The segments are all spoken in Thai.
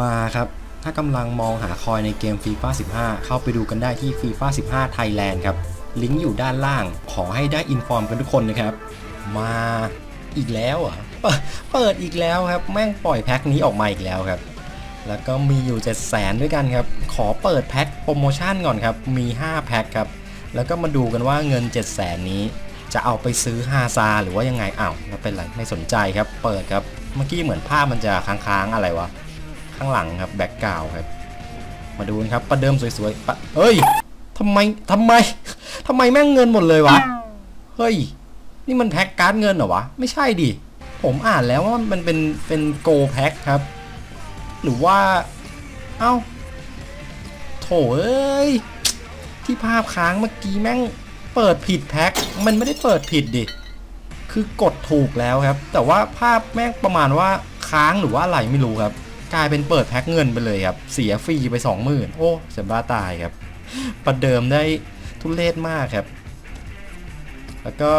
มาครับ ถ้ากำลังมองหาคอยในเกม FIFA 15 เข้าไปดูกันได้ที่ FIFA 15 Thailand ครับ ลิงก์อยู่ด้านล่าง ขอให้ได้อินฟอร์มกันทุกคนนะครับ มาอีกแล้วอะเปิดอีกแล้วครับ แม่งปล่อยแพ็คนี้ออกมาอีกแล้วครับ แล้วก็มีอยู่7 0 0 0 0ด้วยกันครับ ขอเปิดแพ็คโปรโมชั่นก่อนครับ มี 5 แพ็คครับ แล้วก็มาดูกันว่าเงิน 7 0 0 0 0นี้ จะเอาไปซื้อฮาซาหรือว่ายังไงอ้าวแล้วเป็นไรไม่สนใจครับ เปิดครับ เมื่อกี้เหมือนภาพมันจะค้างๆอะไรวะ ข้างหลังครับแบ็กกราวครับ มาดูกันครับประเดิมสวยๆปะเอ้ยทำไมทำไมทำไมแม่งเงินหมดเลยวะ เฮ้ย นี่มันแพ็คการ์ดเงินเหรอวะ ไม่ใช่ดิ ผมอ่านแล้วว่ามันเป็นเป็นโกแพ็คครับ หรือว่า เอ้า โถเอ้ย ที่ภาพค้างเมื่อกี้แม่งเปิดผิดแพ็คมันไม่ได้เปิดผิดดิ คือกดถูกแล้วครับ แต่ว่าภาพแม่งประมาณว่าค้างหรือว่าอะไรไม่รู้ครับ กลายเป็นเปิดแพ็คเงินไปเลยครับ เสียฟรีไป 20,000 โอ้เสียบ้าตายครับ ประเดิมได้ทุเรศมากครับ แล้วก็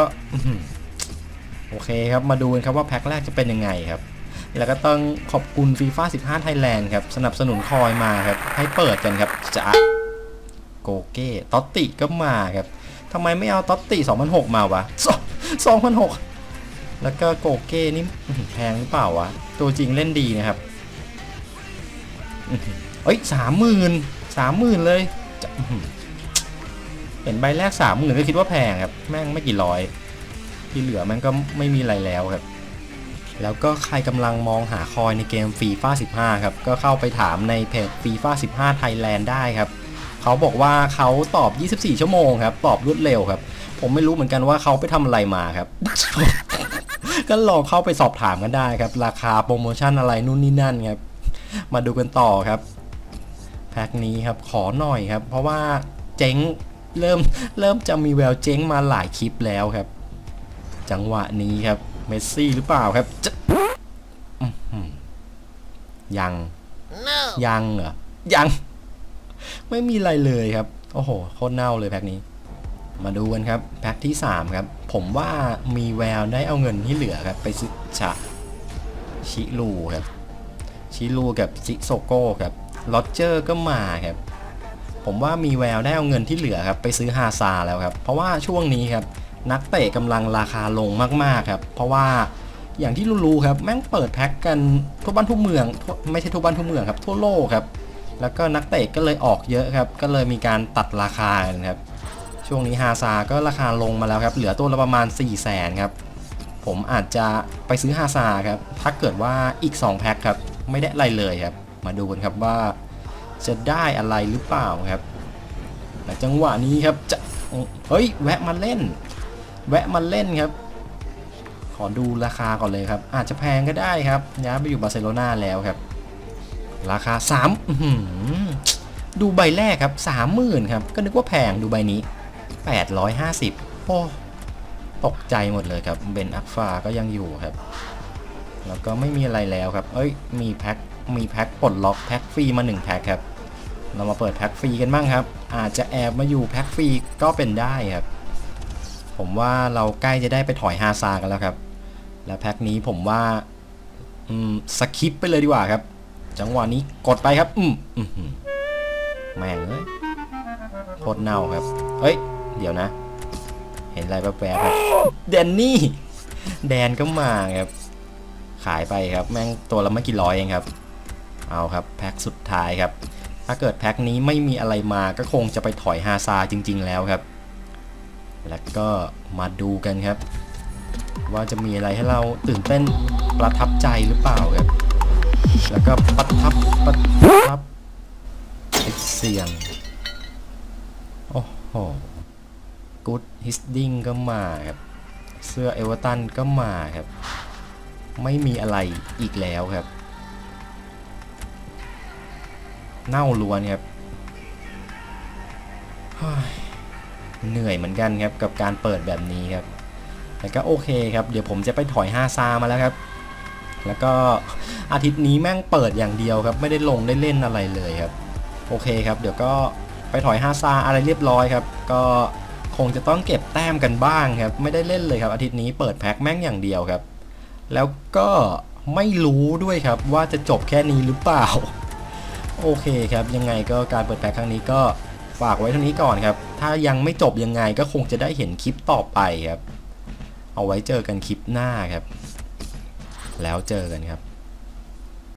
โอเคครับ มาดูกันครับว่าแพ็คแรกจะเป็นยังไงครับ แล้วก็ต้องขอบคุณ FIFA 15 Thailand ครับ สนับสนุนคอยมาครับ ให้เปิดกันครับจะโกเก้ต๊อตติก็มาครับทำไมไม่เอาต๊อตติ2006 มาวะ2006 แล้วก็โกเก้นี่แพงหรือเปล่าวะ ตัวจริงเล่นดีนะครับ เอ้ยสามหมื่นสามหมื่นเลยเห็นใบแรกสามหมื่นก็คิดว่าแพงครับ แม่งไม่กี่ร้อย ที่เหลือแม่งก็ไม่มีอะไรแล้วครับ แล้วก็ใครกำลังมองหาคอยในเกม FIFA 15ครับ ก็เข้าไปถามในเพจ FIFA 15 Thailand ได้ครับเขาบอกว่าเขาตอบ 24 ชั่วโมงครับ ตอบรวดเร็วครับ ผมไม่รู้เหมือนกันว่าเขาไปทำอะไรมาครับ ก็ลองเข้าไปสอบถามกันได้ครับ ราคาโปรโมชั่นอะไรนู่นนี่นั่นครับ มาดูกันต่อครับแพ็คนี้ครับขอหน่อยครับ เพราะว่าเจ๊งเริ่มเริ่มจะมีแววเจ๊งมาหลายคลิปแล้วครับ จังหวะนี้ครับเมสซี่หรือเปล่าครับจะอื้อหือยัง No. ยังเหรอยัง ไม่มีอะไรเลยครับ โอ้โหโคตรเน่าเลยแพ็คนี้ มาดูกันครับ แพ็คที่ 3 ครับ ผมว่ามีแววได้เอาเงินที่เหลือครับ ไปซื้อชาชิลูครับ ชิลูกับซิโซโก้ครับลอเจอร์ก็มาครับผมว่ามีแววได้เอาเงินที่เหลือครับไปซื้อฮาซาแล้วครับ เพราะว่าช่วงนี้ครับนักเตะกำลังราคาลงมากๆครับ เพราะว่าอย่างที่รู้ๆครับแม่งเปิดแพ็คกันทั่วบ้านทั่วเมืองไม่ใช่ทั่วบ้านทั่วเมืองครับทั่วโลกครับแล้วก็นักเตะก็เลยออกเยอะครับ ก็เลยมีการตัดราคาครับช่วงนี้ฮาซาก็ราคาลงมาแล้วครับ เหลือตัวละประมาณ 4 0 0แสนครับ ผมอาจจะไปซื้อฮาซาครับ ถ้าเกิดว่าอีก 2 แพ็คครับ ไม่ได้อะไรเลยครับ มาดูกันครับว่าจะได้อะไรหรือเปล่าครับจังหวะนี้ครับจะเฮ้ยแวะมาเล่น แวะมาเล่นครับ ขอดูราคาก่อนเลยครับ อาจจะแพงก็ได้ครับย้ายไปอยู่บาร์เซโลนาแล้วครับ ราคา3อื้อหือดูใบแรกครับ30,000ครับ ก็นึกว่าแพงดูใบนี้ 850โอ้ตกใจหมดเลยครับเบนอักฟาก็ยังอยู่ครับ แล้วก็ไม่มีอะไรแล้วครับ เอ้ย มีแพ็ค มีแพ็คปลดล็อกแพ็คฟรีมา1แพ็คครับ เรามาเปิดแพ็คฟรีกันบ้างครับ อาจจะแอบมาอยู่แพ็คฟรีก็เป็นได้ครับ ผมว่าเราใกล้จะได้ไปถอยฮาซากันแล้วครับ และแพ็คนี้ผมว่า อืม สคิปไปเลยดีกว่าครับ จังหวะนี้กดไปครับ อืมอืมแม่งเลยโคตรเน่าครับ เฮ้ย เดี๋ยวนะ เห็นอะไรแปลกๆครับ แดนนี่ แดนก็มาครับ ขายไปครับแม่งตัวละไม่กี่ร้อยเองครับ เอาครับแพ็คสุดท้ายครับ ถ้าเกิดแพ็คนี้ไม่มีอะไรมาก็คงจะไปถอยฮาซาจริง ๆ แล้วครับ แล้วก็มาดูกันครับ ว่าจะมีอะไรให้เราตื่นเต้นประทับใจหรือเปล่าครับ แล้วก็ประทับประทับเสียง โอ้โหกูดฮิสดิ้งก็มาครับ เสื้อเอเวอร์ตันก็มาครับ ไม่มีอะไรอีกแล้วครับ เน่าล้วนครับเหนื่อยเหมือนกันครับกับการเปิดแบบนี้ครับ แต่ก็โอเคครับ เดี๋ยวผมจะไปถอย5ซามาแล้วครับ แล้วก็อาทิตย์นี้แม่งเปิดอย่างเดียวครับ ไม่ได้ลงได้เล่นอะไรเลยครับ โอเคครับ เดี๋ยวก็ไปถอย5ซาอะไรเรียบร้อยครับ ก็คงจะต้องเก็บแต้มกันบ้างครับ ไม่ได้เล่นเลยครับ อาทิตย์นี้เปิดแพ็คแม่งอย่างเดียวครับ แล้วก็ไม่รู้ด้วยครับว่าจะจบแค่นี้หรือเปล่า โอเคครับ ยังไงก็การเปิดแพ็คครั้งนี้ก็ฝากไว้เท่านี้ก่อนครับ ถ้ายังไม่จบยังไงก็คงจะได้เห็นคลิปต่อไปครับ เอาไว้เจอกันคลิปหน้าครับ แล้วเจอกันครับ